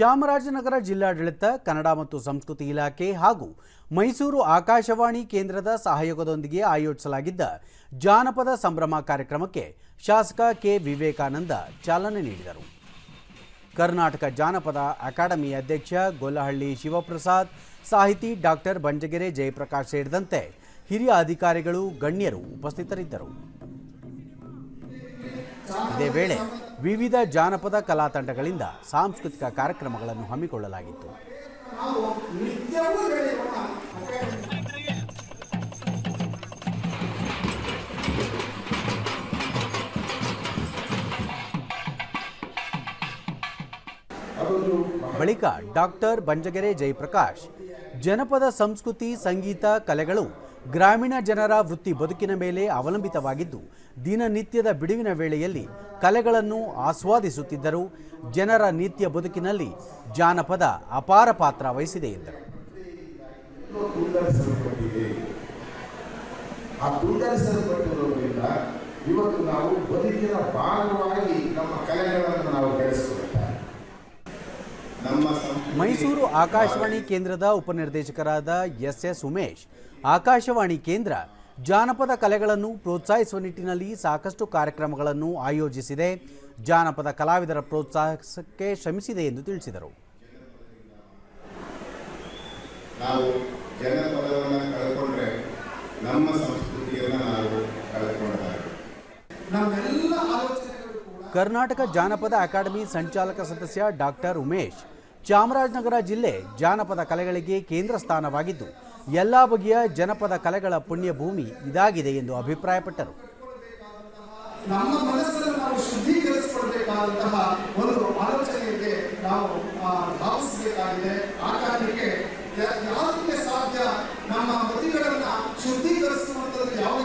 ಚಾಮರಾಜನಗರ ಜಿಲ್ಲಾಡಳಿತ, ಕನ್ನಡ ಮತ್ತು ಸಂಸ್ಕೃತಿ ಇಲಾಖೆ ಹಾಗೂ ಮೈಸೂರು ಆಕಾಶವಾಣಿ ಕೇಂದ್ರದ ಸಹಯೋಗದೊಂದಿಗೆ ಆಯೋಜಿಸಲಾಗಿದ್ದ ಜಾನಪದ ಸಂಭ್ರಮ ಕಾರ್ಯಕ್ರಮಕ್ಕೆ ಶಾಸಕ ಕೆ. ವಿವೇಕಾನಂದ ಚಾಲನೆ ನೀಡಿದರು. ಕರ್ನಾಟಕ ಜಾನಪದ ಅಕಾಡೆಮಿ ಅಧ್ಯಕ್ಷ ಗೊಲ್ಲಹಳ್ಳಿ ಶಿವಪ್ರಸಾದ್, ಸಾಹಿತಿ ಡಾಕ್ಟರ್ ಬಂಜಗೆರೆ ಜಯಪ್ರಕಾಶ್ ಸೇರಿದಂತೆ ಹಿರಿಯ ಅಧಿಕಾರಿಗಳು, ಗಣ್ಯರು ಉಪಸ್ಥಿತರಿದ್ದರು. ಇದೇ ವೇಳೆ ವಿವಿಧ ಜಾನಪದ ಕಲಾ ತಂಡಗಳಿಂದ ಸಾಂಸ್ಕೃತಿಕ ಕಾರ್ಯಕ್ರಮಗಳನ್ನು ಹಮ್ಮಿಕೊಳ್ಳಲಾಗಿತ್ತು. ಬಳಿಕ ಡಾಕ್ಟರ್ ಬಂಜಗೆರೆ ಜಯಪ್ರಕಾಶ್, ಜನಪದ ಸಂಸ್ಕೃತಿ, ಸಂಗೀತ, ಕಲೆಗಳು ಗ್ರಾಮೀಣ ಜನರ ವೃತ್ತಿ ಬದುಕಿನ ಮೇಲೆ ಅವಲಂಬಿತವಾಗಿದ್ದು ದಿನನಿತ್ಯದ ಬಿಡುವಿನ ವೇಳೆಯಲ್ಲಿ ಕಲೆಗಳನ್ನು ಆಸ್ವಾದಿಸುತ್ತಿದ್ದರು. ಜನರ ನಿತ್ಯ ಬದುಕಿನಲ್ಲಿ ಜಾನಪದ ಅಪಾರ ಪಾತ್ರ ವಹಿಸಿದೆ ಎಂದರು. ಆ ತುಂಡರಿಸಲ್ಪಟ್ಟಿರೋದ್ರಿಂದ ಇವತ್ತು ನಾವು ಬದುಕಿನ ಭಾಗವಾಗಿ ನಮ್ಮ ಕಲೆಗಳನ್ನು ನಾವು ಬೆಳೆಸ್ಕೊಳ್ತಾ ನಮ್ಮ ಮೈಸೂರು ಆಕಾಶವಾಣಿ ಕೇಂದ್ರದ ಉಪನಿರ್ದೇಶಕರಾದ ಎಸ್ ಎಸ್ ಉಮೇಶ್ ಆಕಾಶವಾಣಿ ಕೇಂದ್ರ ಜಾನಪದ ಕಲೆಗಳನ್ನು ಪ್ರೋತ್ಸಾಹಿಸುವ ನಿಟ್ಟಿನಲ್ಲಿ ಸಾಕಷ್ಟು ಕಾರ್ಯಕ್ರಮಗಳನ್ನು ಆಯೋಜಿಸಿದೆ. ಜಾನಪದ ಕಲಾವಿದರ ಪ್ರೋತ್ಸಾಹಕ್ಕೆ ಶ್ರಮಿಸಿದೆ ಎಂದು ತಿಳಿಸಿದರು. ನಾವು ಜನಪದವನ್ನು ಕಳ್ಕೊಂಡ್ರೆ ನಮ್ಮ ಸಂಸ್ಕೃತಿಯನ್ನು ನಾವು ಕಳ್ಕೊಂಡಾಗ ನಮ್ಮೆಲ್ಲ ಆಲೋಚನೆಗಳು ಕೂಡ ಕರ್ನಾಟಕ ಜಾನಪದ ಅಕಾಡೆಮಿ ಸಂಚಾಲಕ ಸದಸ್ಯ ಡಾಕ್ಟರ್ ಉಮೇಶ್ ಚಾಮರಾಜನಗರ ಜಿಲ್ಲೆ ಜಾನಪದ ಕಲೆಗಳಿಗೆ ಕೇಂದ್ರ ಸ್ಥಾನವಾಗಿದ್ದು ಎಲ್ಲ ಬಗೆಯ ಜನಪದ ಕಲೆಗಳ ಪುಣ್ಯ ಭೂಮಿ ಇದಾಗಿದೆ ಎಂದು ಅಭಿಪ್ರಾಯಪಟ್ಟರು. ನಮ್ಮ ಮನಸ್ಸನ್ನು ನಾವು ಶುದ್ಧೀಕರಿಸಿಕೊಳ್ಬೇಕಾದಂತಹ ಒಂದು ಆಲೋಚನೆಗೆ ನಾವು ಭಾವಿಸಬೇಕಾಗಿದೆ. ಆ ಕಾರಣಕ್ಕೆ ಯಾವುದಕ್ಕೆ ಸಾಧ್ಯ? ನಮ್ಮ ಮೃತಿಗಳನ್ನ ಶುದ್ಧೀಕರಿಸುವಂತದ್ದು ಯಾವ